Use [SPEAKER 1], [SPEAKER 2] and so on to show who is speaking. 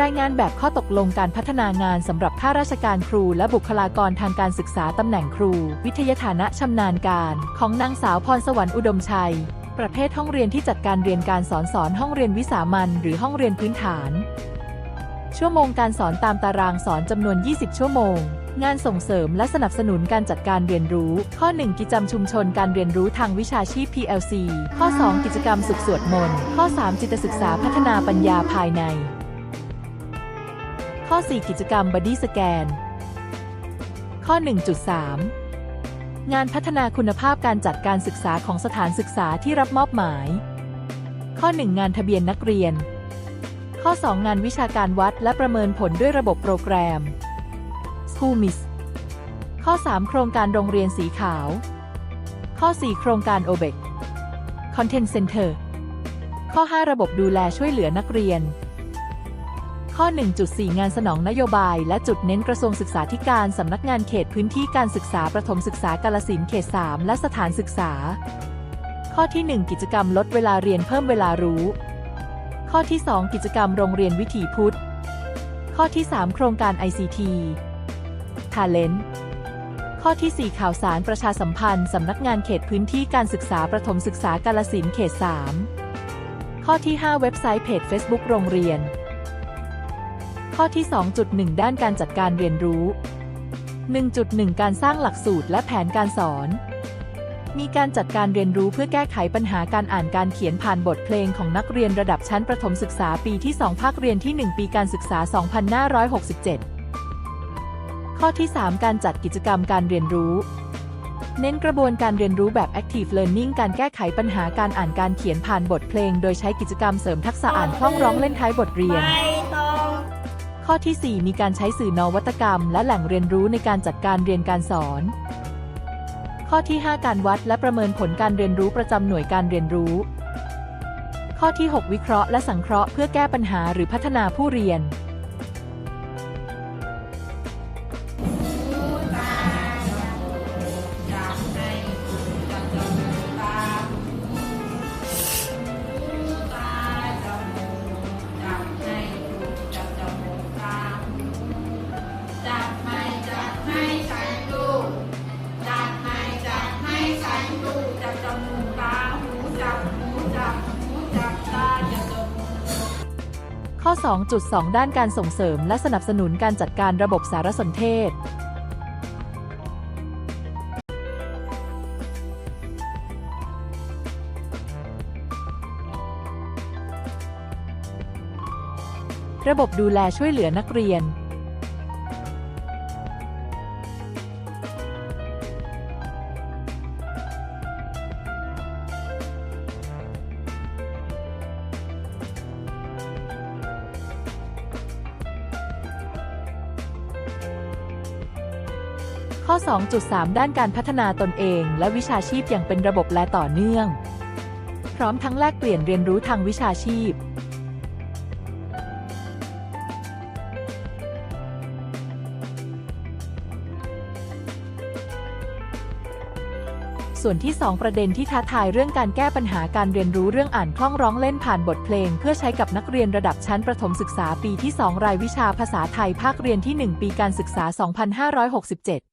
[SPEAKER 1] รายงานแบบข้อตกลงการพัฒนางานสำหรับข้าราชการครูและบุคลากรทางการศึกษาตำแหน่งครู วิทยาฐานะชำนาญการ ของนางสาวพรสวรรค์อุดมชัย ประเภทห้องเรียนที่จัดการเรียนการสอนสอนห้องเรียนวิสามันหรือห้องเรียนพื้นฐาน ชั่วโมงการสอนตามตารางสอนจำนวน 20 ชั่วโมง งานส่งเสริมและสนับสนุนการจัดการเรียนรู้ ข้อ 1 กิจกรรมชุมชนการเรียนรู้ทางวิชาชีพ PLC ข้อ 2 กิจกรรมสุขสวดมนต์ข้อ 3 จิตศึกษาพัฒนาปัญญาภายใน ข้อ 4 กิจกรรม Body Scan ข้อ 1.3 งานพัฒนาคุณภาพการจัดการศึกษาของสถานศึกษาที่รับมอบหมาย ข้อ 1 งานทะเบียนนักเรียน ข้อ 2 งานวิชาการวัดและประเมินผลด้วยระบบโปรแกรม School Miss ข้อ 3 โครงการโรงเรียนสีขาว ข้อ 4 โครงการ OBEC Content Center ข้อ 5 ระบบดูแลช่วยเหลือนักเรียน ข้อ 1.4 งานสนองนโยบาย และจุดเน้นกระทรวงศึกษาธิการสำนักงานเขตพื้นที่การศึกษาประถมศึกษากาลสินเขต 3 และสถานศึกษา ข้อที่ 1 กิจกรรมลดเวลาเรียนเพิ่มเวลารู้ ข้อที่ 2 กิจกรรมโรงเรียนวิถีพุทธ ข้อที่ 3 โครงการ ICT Talent ข้อที่ 4 ข่าวสารประชาสัมพันธ์สำนักงานเขตพื้นที่การศึกษาประถมศึกษากาลสินเขต 3 ข้อที่ 5 เว็บไซต์เพจ Facebook โรงเรียน ข้อที่ 2.1 ด้านการจัดการเรียนรู้ 1.1 การสร้างหลักสูตรและแผนการสอน มีการจัดการเรียนรู้เพื่อแก้ไขปัญหาการอ่านการเขียนผ่านบทเพลงของนักเรียนระดับชั้นประถมศึกษาปีที่ 2 ภาคเรียนที่ 1 ปีการศึกษา 2567 ข้อที่ 3 การจัดกิจกรรมการเรียนรู้เน้นกระบวนการเรียนรู้แบบ active learning การแก้ไขปัญหาการอ่านการเขียนผ่านบทเพลง โดยใช้กิจกรรมเสริมทักษะอ่านคล่องร้องเล่นท้ายบทเรียน ข้อที่ 4 มีการใช้สื่อนวัตกรรม และแหล่งเรียนรู้ในการจัดการเรียนการสอน ข้อที่ 5 การวัดและประเมินผลการเรียนรู้ประจำหน่วยการเรียนรู้ ข้อที่ 6 วิเคราะห์และสังเคราะห์เพื่อแก้ปัญหาหรือพัฒนาผู้เรียน ข้อ 2.2 ด้านการส่งเสริมและสนับสนุนการจัดการระบบสารสนเทศ ระบบดูแลช่วยเหลือนักเรียน ข้อ 2.3 ด้านการพัฒนาตนเอง และวิชาชีพอย่างเป็นระบบและต่อเนื่อง พร้อมทั้งแลกเปลี่ยนเรียนรู้ทางวิชาชีพ ส่วนที่ 2 ประเด็นที่ท้าทายเรื่องการแก้ปัญหาการเรียนรู้เรื่องอ่านคล่องร้องเล่นผ่านบทเพลง เพื่อใช้กับนักเรียนระดับชั้นประถมศึกษาปีที่ 2 รายวิชาภาษาไทยภาคเรียนที่ 1 ปีการศึกษา 2567